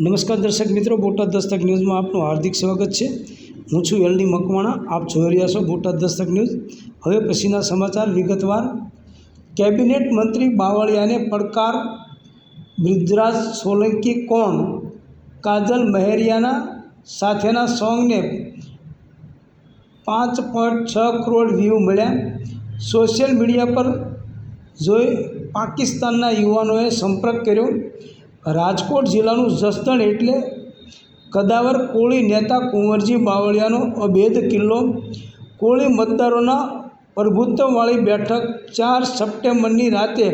નમસ્કાર દર્શક મિત્રો, બોટાદ દસ્તક ન્યૂઝમાં આપનું હાર્દિક સ્વાગત છે. હું છું એલડી મકવાણા, આપ જોઈ રહ્યા છો બોટાદ દસ્તક ન્યૂઝ. હવે પછીના સમાચાર વિગતવાર. કેબિનેટ મંત્રી બાવળિયાને પડકાર. બ્રિજરાજ સોલંકી કોણ? કાજલ મહેરિયાના સાથેના સોંગને પાંચ પોઈન્ટ છ કરોડ વ્યૂ મળ્યા. સોશિયલ મીડિયા પર જોઈ પાકિસ્તાનના યુવાનોએ સંપર્ક કર્યો. રાજકોટ જિલ્લાનું જસદણ એટલે કદાવર કોળી નેતા કુંવરજી બાવળિયાનો અભેદ કિલ્લો. કોળી મતદારોના પ્રભુત્વવાળી બેઠક ચાર સપ્ટેમ્બરની રાતે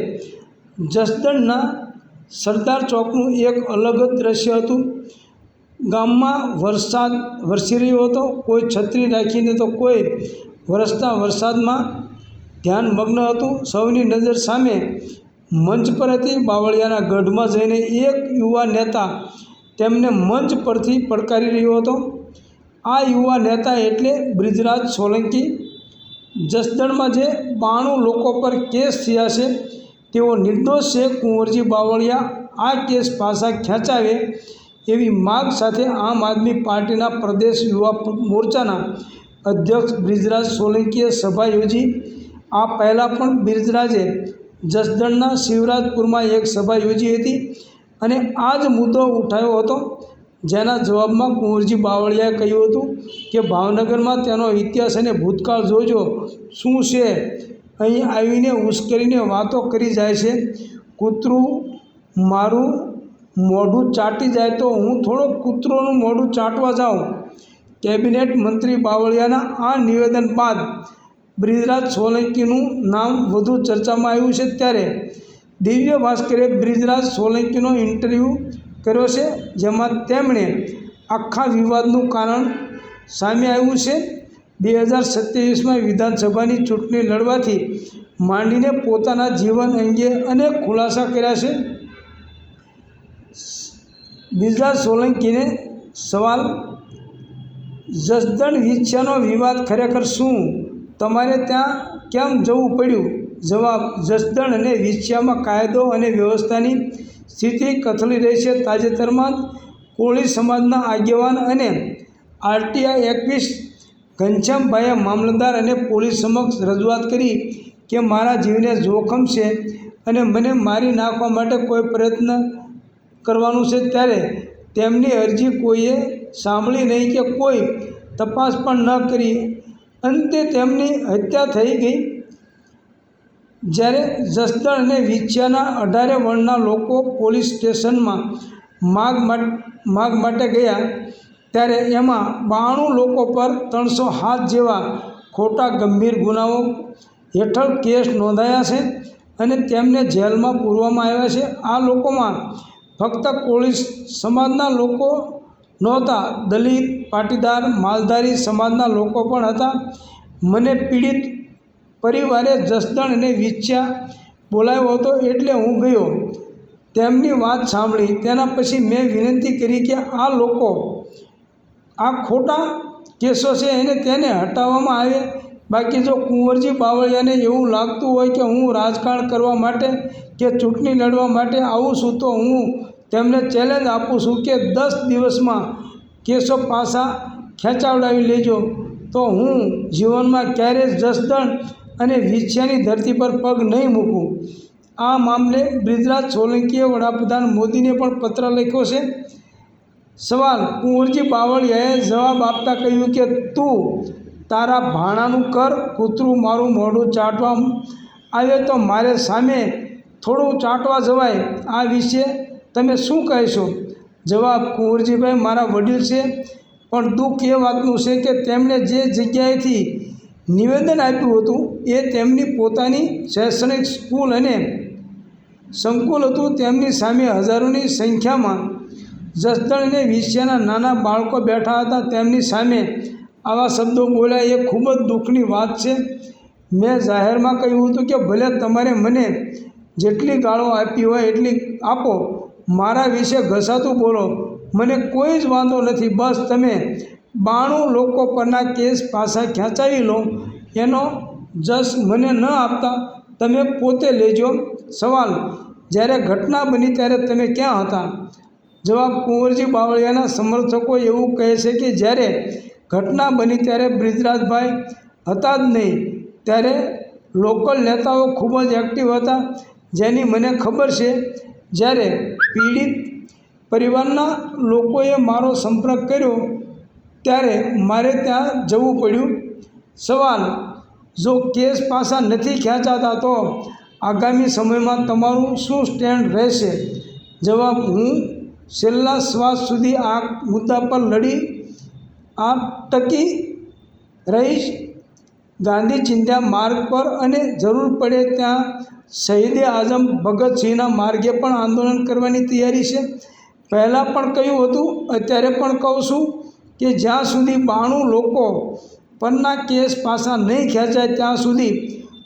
જસદણના સરદાર ચોકનું એક અલગ જ દ્રશ્ય હતું. ગામમાં વરસાદ વરસી રહ્યો હતો. કોઈ છત્રી રાખીને તો કોઈ વરસતા વરસાદમાં ધ્યાન મગ્ન હતું. સૌની નજર સામે મંચ પર હતી બાવળિયાના ગઢમાં જઈને એક યુવા નેતા તેમને મંચ પરથી પડકારી રહ્યો હતો. આ યુવા નેતા એટલે બ્રિજરાજ સોલંકી. જસદણમાં જે બાણું લોકો પર કેસ થયા છે, તેઓ નિર્દોષ છે કુંવરજી બાવળિયા. આ કેસ પાછા ખેંચાવે એવી માગ સાથે આમ આદમી પાર્ટીના પ્રદેશ યુવા મોરચાના અધ્યક્ષ બ્રિજરાજ સોલંકીએ સભા યોજી. આ પહેલાં પણ બ્રિજરાજે જસદણના શિવરાજપુરમાં એક સભા યોજી હતી અને આ જ મુદ્દો ઉઠાવ્યો હતો. જેના જવાબમાં કુંવરજી બાવળિયાએ કહ્યું હતું કે ભાવનગરમાં તેનો ઇતિહાસ અને ભૂતકાળ જોજો. શું છે? અહીં આવીને ઉશ્કેરીને વાતો કરી જાય છે. કૂતરું મારું મોઢું ચાટી જાય તો હું થોડો કૂતરોનું મોઢું ચાટવા જાઉં. કેબિનેટ મંત્રી બાવળિયાના આ નિવેદન બાદ બ્રિજરાજ સોલંકીનું નામ વધુ ચર્ચામાં આવ્યું છે ત્યારે દિવ્ય ભાસ્કરે બ્રિજરાજ સોલંકીનો ઇન્ટરવ્યૂ કર્યો છે, જેમાં તેમણે આખા વિવાદનું કારણ સામે આવ્યું છે. બે હજાર સત્યાવીસમાં વિધાનસભાની ચૂંટણી લડવાથી માંડીને પોતાના જીવન અંગે અનેક ખુલાસા કર્યા છે. બ્રિજરાજ સોલંકીને સવાલ, જસદણ વિછ્યાનો વિવાદ ખરેખર શું? તમારે ત્યાં કેમ જવું પડ્યું? જવાબ, જસદણ અને વિછિયામાં કાયદો અને વ્યવસ્થાની સ્થિતિ કથળી રહી છે તાજેતરમાં કોળી સમાજના આગેવાન અને આરટીઆઈ એકવીસ ઘનશ્યામભાઈએ મામલતદાર અને પોલીસ સમક્ષ રજૂઆત કરી કે મારા જીવને જોખમ છે અને મને મારી નાખવા માટે કોઈ પ્રયત્ન કરવાનું છે ત્યારે તેમની અરજી કોઈએ સાંભળી નહીં કે કોઈ તપાસ પણ ન કરી. અંતે તેમની હત્યા થઈ ગઈ. જ્યારે જસદણ અને વિછિયાના અઢારે વર્ણના લોકો પોલીસ સ્ટેશનમાં માગ માગ માટે ગયા, ત્યારે એમાં બાણું લોકો પર ત્રણસો હાથ જેવા ખોટા ગંભીર ગુનાઓ હેઠળ કેસ નોંધાયા છે અને તેમને જેલમાં પૂરવામાં આવ્યા છે. આ લોકોમાં ફક્ત કોળી સમાજના લોકો નહોતા. દલિત, પાટીદાર, માલધારી સમાજના લોકો પણ હતા. મને પીડિત પરિવારે જસદણ અને વિછ્યા બોલાવ્યો હતો એટલે હું ગયો. તેમની વાત સાંભળી, તેના પછી મેં વિનંતી કરી કે આ લોકો આ ખોટા કેસો છે એને તેને હટાવવામાં આવે. બાકી જો કુંવરજી બાવળિયાને એવું લાગતું હોય કે હું રાજકારણ કરવા માટે કે ચૂંટણી લડવા માટે આવું છું તો હું તેમને ચેલેન્જ આપું છું કે દસ દિવસમાં કેસો પાસા ખેંચાવડાવી લેજો. તો હું જીવનમાં ક્યારેય જસદણ અને વિછ્યાની ધરતી પર પગ નહીં મૂકું. આ મામલે બ્રિજરાજ સોલંકીએ વડાપ્રધાન મોદીને પણ પત્ર લખ્યો છે. સવાલ કુંવરજી બાવળિયાએ જવાબ આપતા કહ્યું કે, તું તારા ભાણાનું કર, કૂતરું મારું મોઢું ચાટવા આવે. તો મારે સામે થોડું ચાટવા જવાય. આ વિશે તમે શું કહેશો? જવાબ, કુંવરજીભાઈ મારા વડીલ છે, પણ દુઃખ એ વાતનું છે કે તેમણે જે જગ્યાએથી નિવેદન આપ્યું હતું, એ તેમની પોતાની શૈક્ષણિક સ્કૂલ અને સંકુલ હતું. તેમની સામે હજારોની સંખ્યામાં જસદણ અને વિછિયાના નાના બાળકો બેઠા હતા. તેમની સામે આવા શબ્દો બોલ્યા, એ ખૂબ જ દુઃખની વાત છે. મેં જાહેરમાં કહ્યું હતું કે ભલે તમારે મને જેટલી ગાળો આપી હોય, એટલી આપો. મારા વિશે ઘસાતું બોલો. મને કોઈ જ વાંધો નથી. બસ તમે બાણું લોકો પરના કેસ પાછા ખેંચાવી લો. એનો જશ મને ન આપતા. તમે પોતે લેજો. સવાલ. જ્યારે ઘટના બની ત્યારે તમે ક્યાં હતા? જવાબ કુંવરજી બાવળિયાના સમર્થકો એવું કહે છે કે જ્યારે ઘટના બની ત્યારે બ્રિજરાજભાઈ હતા જ નહીં. ત્યારે લોકલ નેતાઓ ખૂબ જ એક્ટિવ હતા. જેની મને ખબર છે જ્યારે પીડિત પરિવારના લોકોએ મારો સંપર્ક કર્યો, ત્યારે મારે ત્યાં જવું પડ્યું. સવાલ, જો કેસ પાછા નથી ખેંચાતા તો આગામી સમયમાં તમારું શું સ્ટેન્ડ રહેશે? જવાબ, હું છેલ્લા શ્વાસ સુધી આ મુદ્દા પર લડી આ ટકી રહીશ. ગાંધી ચિંધ્યા માર્ગ પર અને જરૂર પડે ત્યાં શહીદે આઝમ ભગતસિંહના માર્ગે પણ આંદોલન કરવાની તૈયારી છે. પહેલાં પણ કહ્યું હતું, અત્યારે પણ કહું છું કે જ્યાં સુધી બાણું લોકો પરના કેસ પાછા નહીં ખેંચાય, ત્યાં સુધી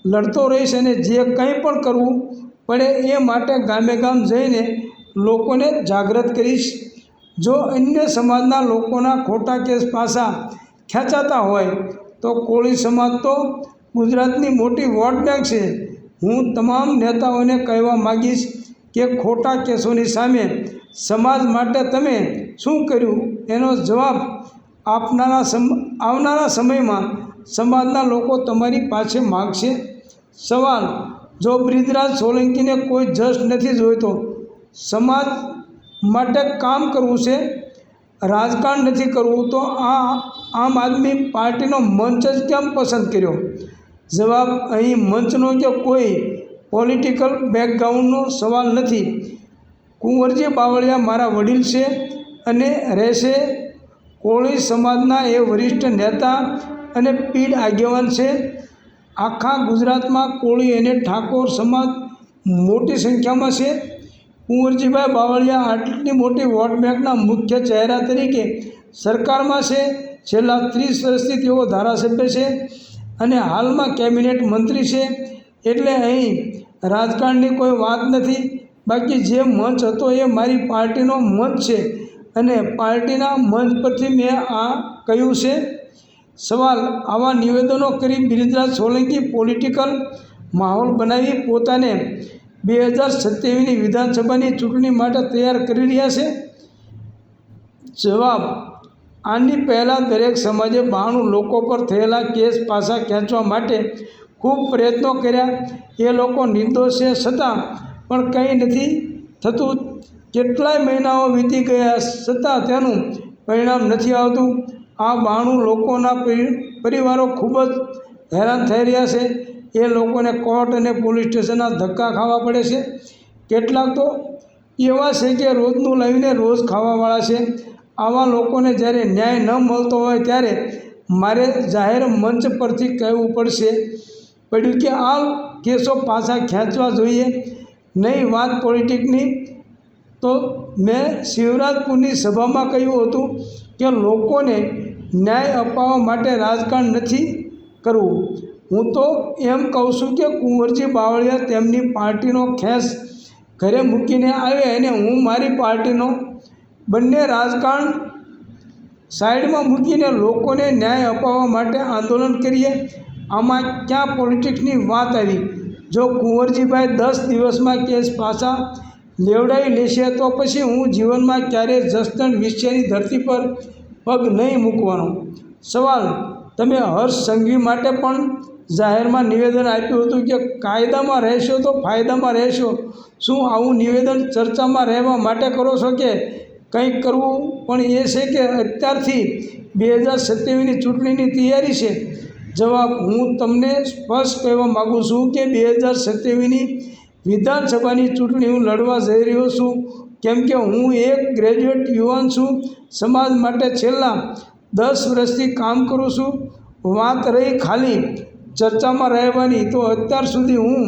લડતો રહીશ અને જે કંઈ પણ કરવું પડે એ માટે ગામે ગામ જઈને લોકોને જાગૃત કરીશ. જો અન્ય સમાજના લોકોના ખોટા કેસ પાછા ખેંચાતા હોય, તો કોળી સમાજ તો ગુજરાતની મોટી વોટ બેંક છે. હું તમામ નેતાઓને કહેવા માગીશ કે ખોટા કેસોની સામે સમાજ માટે તમે શું કર્યું? એનો જવાબ આપનારા સમ, આવનારા સમયમાં સમાજના લોકો તમારી પાસે માગશે. સવાલ, જો બ્રિજરાજ સોલંકીને કોઈ જશ નથી જોઈતો, સમાજ માટે કામ કરવું છે? રાજકારણ નથી કરવું તો આ આમ આદમી પાર્ટીનો મંચ જ કેમ પસંદ કર્યો? જવાબ અહીં મંચનો કે કોઈ પોલિટિકલ બેકગ્રાઉન્ડનો સવાલ નથી. કુંવરજી બાવળિયા મારા વડીલ છે અને રહેશે કોળી સમાજના એ વરિષ્ઠ નેતા અને પીઢ આગેવાન છે. આખા ગુજરાતમાં કોળી અને ઠાકોર સમાજ મોટી સંખ્યામાં છે. કુંવરજીભાઈ બાવળિયા આટલી મોટી વોટ બેંકના મુખ્ય ચહેરા તરીકે સરકારમાં છે. છેલ્લા ત્રીસ વર્ષથી તેઓ ધારાસભ્ય છે. અને હાલમાં કેબિનેટ મંત્રી છે, એટલે અહીં રાજકારણની કોઈ વાત નથી. બાકી જે મંચ હતો એ મારી પાર્ટીનો મંચ છે અને પાર્ટીના મંચ પરથી મેં આ કહ્યું છે. સવાલ, આવા નિવેદનો કરી બિરજરાજ સોલંકી પોલિટિકલ માહોલ બનાવી પોતાને બે હજાર સત્યાવીસની વિધાનસભાની ચૂંટણી માટે તૈયાર કરી રહ્યા છે? જવાબ આની પહેલાં દરેક સમાજે બાણું લોકો પર થયેલા કેસ પાછા ખેંચવા માટે ખૂબ પ્રયત્નો કર્યા. એ લોકો નિર્દોષ છે છતાં પણ કંઈ નથી થતું. કેટલાય મહિનાઓ વીતી ગયા છતાં તેનું પરિણામ નથી આવતું. આ બાણું લોકોના પરિવારો ખૂબ જ હેરાન થઈ રહ્યા છે. એ લોકોને કોર્ટ અને પોલીસ સ્ટેશનના ધક્કા ખાવા પડે છે. કેટલાક તો એવા છે કે રોજનું લઈને રોજ ખાવાવાળા છે. આવા લોકોને જ્યારે ન્યાય ન મળતો હોય ત્યારે મારે જાહેર મંચ પરથી કહેવું પડશે, પડ્યું કે આ કેસો પાછા ખેંચવા જોઈએ. નહીં, વાત પોલિટિકની. તો મેં શિવરાજપુરની સભામાં કહ્યું હતું કે લોકોને ન્યાય અપાવવા માટે રાજકારણ નથી કરવું. હું તો એમ કહું છું કે કુંવરજી બાવળિયા તેમની પાર્ટીનો ખેસ ઘરે મૂકીને આવે અને હું મારી પાર્ટીનો બંને રાજકારણ સાઈડમાં મૂકીને લોકોને ન્યાય અપાવવા માટે આંદોલન કરીએ. આમાં ક્યાં પોલિટિક્સની વાત આવી? જો કુંવરજીભાઈ દસ દિવસમાં કેસ પાછા લેવડાવી લેશે, તો પછી હું જીવનમાં ક્યારેય જસદણ વિશ્વની ધરતી પર પગ નહીં મૂકવાનો. સવાલ, તમે હર્ષ સંઘવી માટે પણ જાહેરમાં નિવેદન આપ્યું હતું કે કાયદામાં રહેશો તો ફાયદામાં રહેશો. શું આવું નિવેદન ચર્ચામાં રહેવા માટે કરો છો કે કંઈક કરવું પણ એ છે કે અત્યારથી બે હજાર સત્યાવીસની ચૂંટણીની તૈયારી છે. જવાબ હું તમને સ્પષ્ટ કહેવા માગું છું કે બે હજાર સત્યાવીસની વિધાનસભાની ચૂંટણી હું લડવા જઈ રહ્યો છું. કેમ કે હું એક ગ્રેજ્યુએટ યુવાન છું. સમાજ માટે છેલ્લા દસ વર્ષથી કામ કરું છું. વાત રહી ખાલી ચર્ચામાં રહેવાની. તો અત્યાર સુધી હું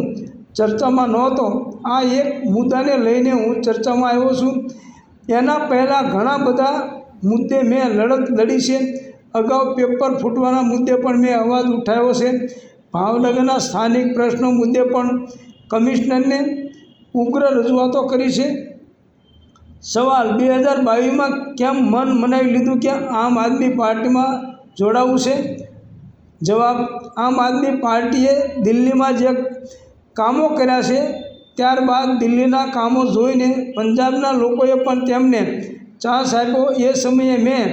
ચર્ચામાં નહોતો. આ એક મુદ્દાને લઈને હું ચર્ચામાં આવ્યો છું. એના પહેલાં ઘણા બધા મુદ્દે મેં લડત લડી છે. અગાઉ પેપર ફૂટવાના મુદ્દે પણ મેં અવાજ ઉઠાવ્યો છે. ભાવનગરના સ્થાનિક પ્રશ્નો મુદ્દે પણ કમિશનરને ઉગ્ર રજૂઆતો કરી છે. સવાલ, બે હજાર બાવીસમાં કેમ મન મનાવી લીધું કે આમ આદમી પાર્ટીમાં જોડાવું છે? જવાબ, આમ આદમી પાર્ટીએ દિલ્હીમાં જે કામો કર્યા છે ત્યારબાદ દિલ્હીના કામો જોઈને પંજાબના લોકોએ પણ તેમને ચા આપ્યો એ સમયે મેં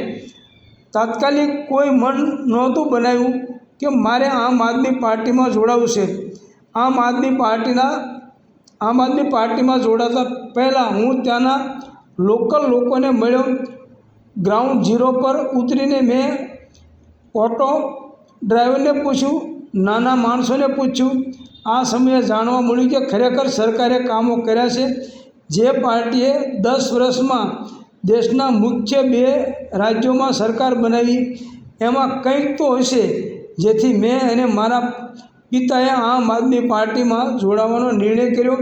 તાત્કાલિક કોઈ મન નહોતું બનાવ્યું કે મારે આમ આદમી પાર્ટીમાં જોડાવું છે. આમ આદમી પાર્ટીના, આમ આદમી પાર્ટીમાં જોડાતા પહેલાં હું ત્યાંના લોકલ લોકોને મળ્યો. ગ્રાઉન્ડ ઝીરો પર ઉતરીને મેં ઓટો ડ્રાઈવરને પૂછ્યું, નાના માણસોને પૂછ્યું આ સમયે જાણવા મળ્યું કે ખરેખર સરકારે કામો કર્યા છે. જે પાર્ટીએ દસ વર્ષમાં દેશના મુખ્ય બે રાજ્યોમાં સરકાર બનાવી. એમાં કંઈક તો હશે જેથી મેં અને મારા પિતાએ આમ આદમી પાર્ટીમાં જોડાવાનો નિર્ણય કર્યો.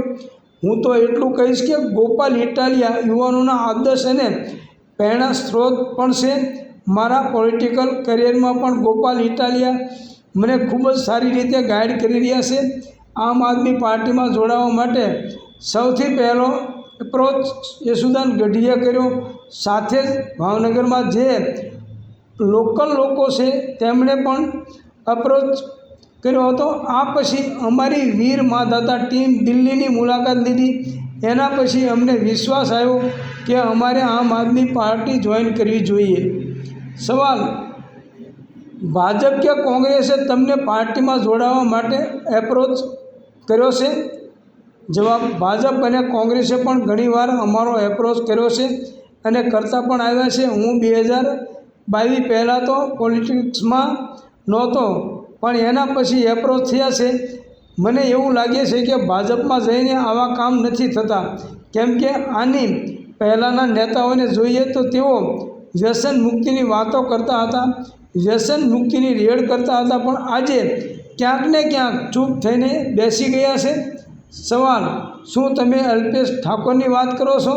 હું તો એટલું કહીશ કે ગોપાલ ઇટાલિયા યુવાનોના આદર્શ અને પ્રેરણા સ્ત્રોત પણ છે. મારા પોલિટિકલ કરિયરમાં પણ ગોપાલ ઇટાલિયા મને ખૂબ જ સારી રીતે ગાઈડ કરી રહ્યા છે. આમ આદમી પાર્ટીમાં જોડાવા માટે સૌથી પહેલો એપ્રોચ યશુદાન ગઢીએ કર્યો. સાથે જ ભાવનગરમાં જે લોકલ લોકો છે તેમણે પણ અપ્રોચ કર્યો હતો. આ પછી અમારી વીર માધાતા ટીમ દિલ્હીની મુલાકાત લીધી. એના પછી અમને વિશ્વાસ આવ્યો કે અમારે આમ આદમી પાર્ટી જોઈન કરવી જોઈએ. સવાલ ભાજપ કે કોંગ્રેસે તમને પાર્ટીમાં જોડાવા માટે એપ્રોચ કર્યો છે? જવાબ, ભાજપ અને કોંગ્રેસે પણ ઘણીવાર અમારો એપ્રોચ કર્યો છે અને કરતા પણ આવ્યા છે. હું બે હજાર બાવીસ પહેલાં તો પોલિટિક્સમાં નહોતો, પણ એના પછી એપ્રોચ થયા છે. મને એવું લાગે છે કે ભાજપમાં જઈને આવા કામ નથી થતા. કેમ કે આની પહેલાંના નેતાઓને જોઈએ તો તેઓ વ્યસન મુક્તિની વાતો કરતા હતા. વ્યસન મુક્તિની રેડ કરતા હતા. પણ આજે ક્યાંક ને ક્યાંક ચૂપ થઈને બેસી ગયા છે. સવાલ, શું તમે અલ્પેશ ઠાકોરની વાત કરો છો?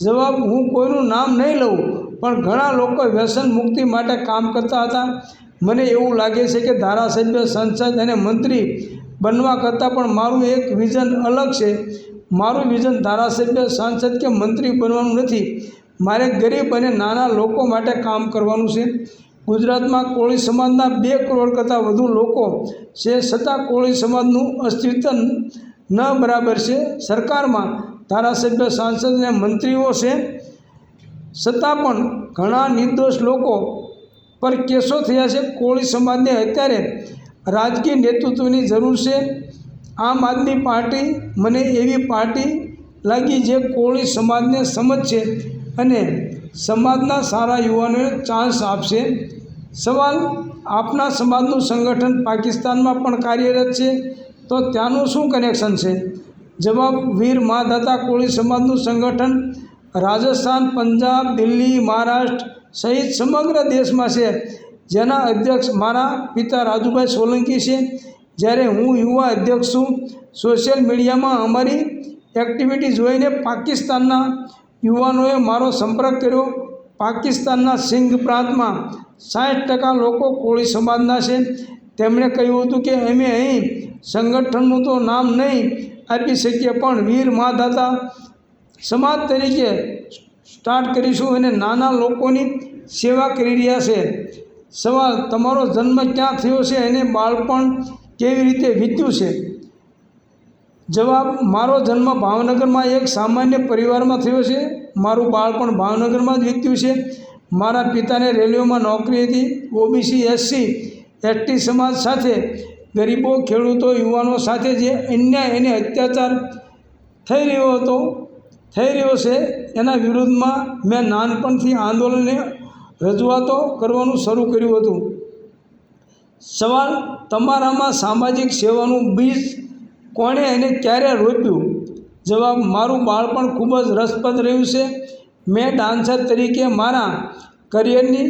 જવાબ, હું કોઈનું નામ નહીં લઉં, પણ ઘણા લોકો વ્યસન મુક્તિ માટે કામ કરતા હતા. મને એવું લાગે છે કે ધારાસભ્ય, સંસદ અને મંત્રી બનવા કરતાં પણ મારું એક વિઝન અલગ છે. મારું વિઝન ધારાસભ્ય, સાંસદ કે મંત્રી બનવાનું નથી. મારે ગરીબ અને નાના લોકો માટે કામ કરવાનું છે. ગુજરાતમાં કોળી સમાજના બે કરોડ કરતાં વધુ લોકો છે, છતાં કોળી સમાજનું અસ્તિત્વ ન બરાબર છે. સરકારમાં ધારાસભ્ય, સાંસદ અને મંત્રીઓ છે. છતાં પણ ઘણા નિર્દોષ લોકો પર કેસો થયા છે. કોળી સમાજને અત્યારે રાજકીય નેતૃત્વની જરૂર છે. આમ આદમી પાર્ટી મને એવી પાર્ટી લાગી જે કોળી સમાજને સમજશે અને સમાજના સારા યુવાનોને ચાન્સ આપશે. સવાલ, આપના સમાજનું સંગઠન પાકિસ્તાનમાં પણ કાર્યરત છે? તો ત્યાંનું શું કનેક્શન છે? જવાબ, વીર માધાતા કોળી સમાજનું સંગઠન, રાજસ્થાન, પંજાબ, દિલ્હી, મહારાષ્ટ્ર સહિત સમગ્ર દેશમાં છે. જેના અધ્યક્ષ મારા પિતા રાજુભાઈ સોલંકી છે. જ્યારે હું યુવા અધ્યક્ષ છું, સોશિયલ મીડિયામાં અમારી એક્ટિવિટી જોઈને પાકિસ્તાનના યુવાનોએ મારો સંપર્ક કર્યો. પાકિસ્તાનના સિંઘ પ્રાંતમાં સાઠ ટકા લોકો કોળી સમાજના છે. તેમણે કહ્યું હતું કે, અમે અહીં સંગઠનનું તો નામ નહીં આપી શકીએ, પણ વીર માધાતા સમાજ તરીકે સ્ટાર્ટ કરીશું અને નાના લોકોની સેવા કરી રહ્યા છે. સવાલ, તમારો જન્મ ક્યાં થયો છે અને બાળપણ કેવી રીતે વીત્યું છે? જવાબ, મારો જન્મ ભાવનગરમાં એક સામાન્ય પરિવારમાં થયો છે. મારું બાળપણ ભાવનગરમાં જ વીત્યું છે. મારા પિતાને રેલવેમાં નોકરી હતી. ઓબીસી એસસી એસટી સમાજ સાથે ગરીબો, ખેડૂતો, યુવાનો સાથે જે અન્યાય અને અત્યાચાર થઈ રહ્યો હતો, થઈ રહ્યો છે, એના વિરુદ્ધમાં મેં નાનપણથી આંદોલનને રજૂઆતો કરવાનું શરૂ કર્યું હતું. સવાલ, તમારામાં સામાજિક સેવાનું બીજ કોણે એને ક્યારે રોપ્યું? જવાબ, મારું બાળપણ ખૂબ જ રસપ્રદ રહ્યું છે. મેં ડાન્સર તરીકે મારા કરિયરની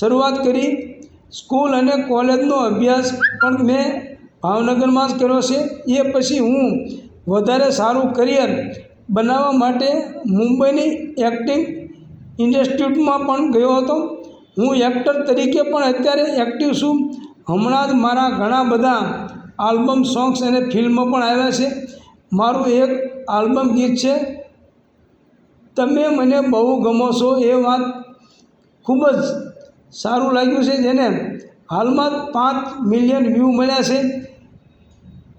શરૂઆત કરી. સ્કૂલ અને કોલેજનો અભ્યાસ પણ મેં ભાવનગરમાં જ કર્યો છે. એ પછી હું વધારે સારું કરિયર બનાવવા માટે મુંબઈની એક્ટિંગ ઇન્સ્ટિટ્યૂટમાં પણ ગયો હતો. હું એક્ટર તરીકે પણ અત્યારે એક્ટિવ છું. હમણાં જ મારા ઘણા બધા આલ્બમ સોંગ્સ અને ફિલ્મો પણ આવ્યા છે. મારું એક આલ્બમ ગીત છે, તમે મને બહુ ગમો છો એ વાત ખૂબ જ સારું લાગ્યું છે, જેને હાલમાં પાંચ મિલિયન વ્યૂ મળ્યા છે.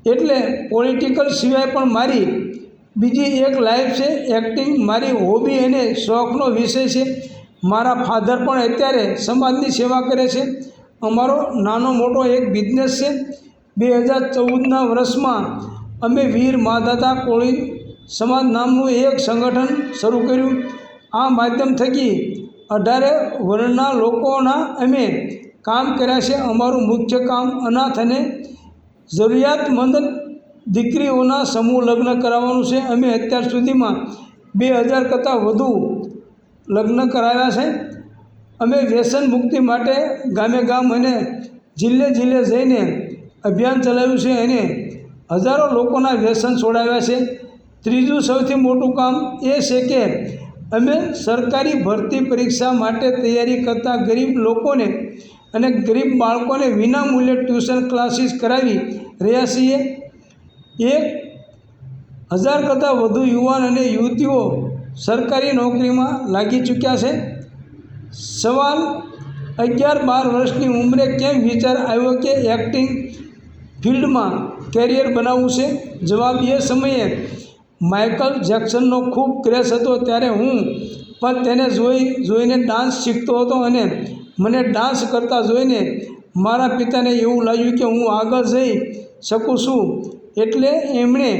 એટલે પોલિટિકલ સિવાય પણ મારી બીજી એક લાઈફ છે, એક્ટિંગ મારી હોબી અને શોખનો વિષય છે. મારા ફાધર પણ અત્યારે સમાજની સેવા કરે છે. અમારો નાનો મોટો એક બિઝનેસ છે. બે હજાર ચૌદના વર્ષમાં અમે વીર માધાતા કોળી સમાજ નામનું એક સંગઠન શરૂ કર્યું. આ માધ્યમ થકી અઢારે વર્ણના લોકોના અમે કામ કર્યા છે. અમારું મુખ્ય કામ અનાથ અને જરૂરિયાતમંદ દીકરીઓના સમૂહ લગ્ન કરાવવાનું છે. અમે અત્યાર સુધીમાં બે હજાર કરતાં વધુ લગ્ન કરાવ્યા છે. અમે વ્યસન મુક્તિ માટે ગામે ગામ અને જિલ્લે જિલ્લે જઈને અભિયાન ચલાવ્યું છે અને હજારો લોકોના વ્યસન છોડાવ્યા છે. ત્રીજું સૌથી મોટું કામ એ છે કે અમે સરકારી ભરતી પરીક્ષા માટે તૈયારી કરતા ગરીબ લોકોને અને ગરીબ બાળકોને વિનામૂલ્યે ટ્યુશન ક્લાસીસ કરાવી રહ્યા છીએ. એક હજાર કરતાં વધુ યુવાન અને યુવતીઓ સરકારી નોકરીમાં લાગી ચૂક્યા છે. સવાલ, અગિયાર બાર વર્ષની ઉંમરે કેમ વિચાર આવ્યો કે એક્ટિંગ ફિલ્ડમાં કેરિયર બનાવવું છે? જવાબ એ સમયે માઇકલ જેક્સનનો ખૂબ ક્રેઝ હતો ત્યારે હું પણ તેને જોઈ, જોઈને ડાન્સ શીખતો હતો અને મને ડાન્સ કરતા જોઈને મારા પિતાને એવું લાગ્યું કે હું આગળ જઈ શકું છું. એટલે એમણે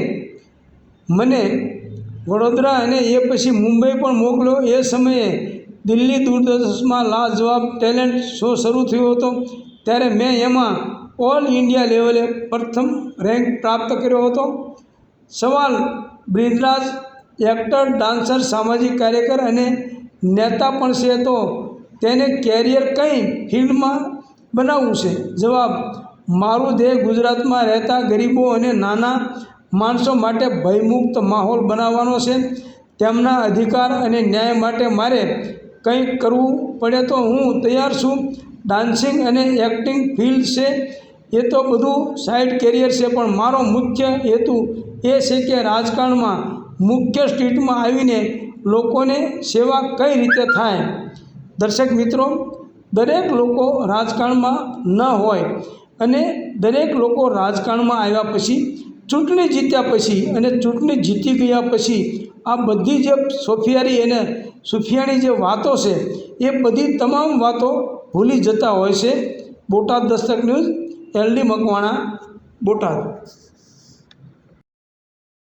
મને વડોદરા અને એ પછી મુંબઈ પણ મોકલ્યો. એ સમયે દિલ્હી દૂરદર્શનમાં લાજવાબ ટેલેન્ટ શો શરૂ થયો હતો. ત્યારે મેં એમાં ઓલ ઇન્ડિયા લેવલે પ્રથમ રેન્ક પ્રાપ્ત કર્યો હતો. સવાલ, બ્રિજરાજ, એક્ટર, ડાન્સર, સામાજિક કાર્યકર અને નેતા પણ છે તો તેને કેરિયર કઈ ફિલ્ડમાં બનાવવું છે? જવાબ, મારું ધ્યેય ગુજરાતમાં રહેતા ગરીબો અને નાના માણસો માટે ભયમુક્ત માહોલ બનાવવાનો છે. તેમના અધિકાર અને ન્યાય માટે મારે કંઈક કરવું પડે તો હું તૈયાર છું. ડાન્સિંગ અને એક્ટિંગ ફિલ્ડ છે એ તો બધું સાઈડ કેરિયર છે, પણ મારો મુખ્ય હેતુ એ છે કે રાજકારણમાં મુખ્ય સ્ટ્રીટમાં આવીને લોકોને સેવા કઈ રીતે થાય. દર્શક મિત્રો, દરેક લોકો રાજકારણમાં ન હોય અને દરેક લોકો રાજકારણમાં આવ્યા પછી, ચૂંટણી જીત્યા પછી અને ચૂંટણી જીતી ગયા પછી, આ બધી જે સોફિયારી અને સુફિયાણી જે વાતો છે, એ બધી તમામ વાતો ભૂલી જતા હોય છે. Botad Dastak news LD Makwana Botad.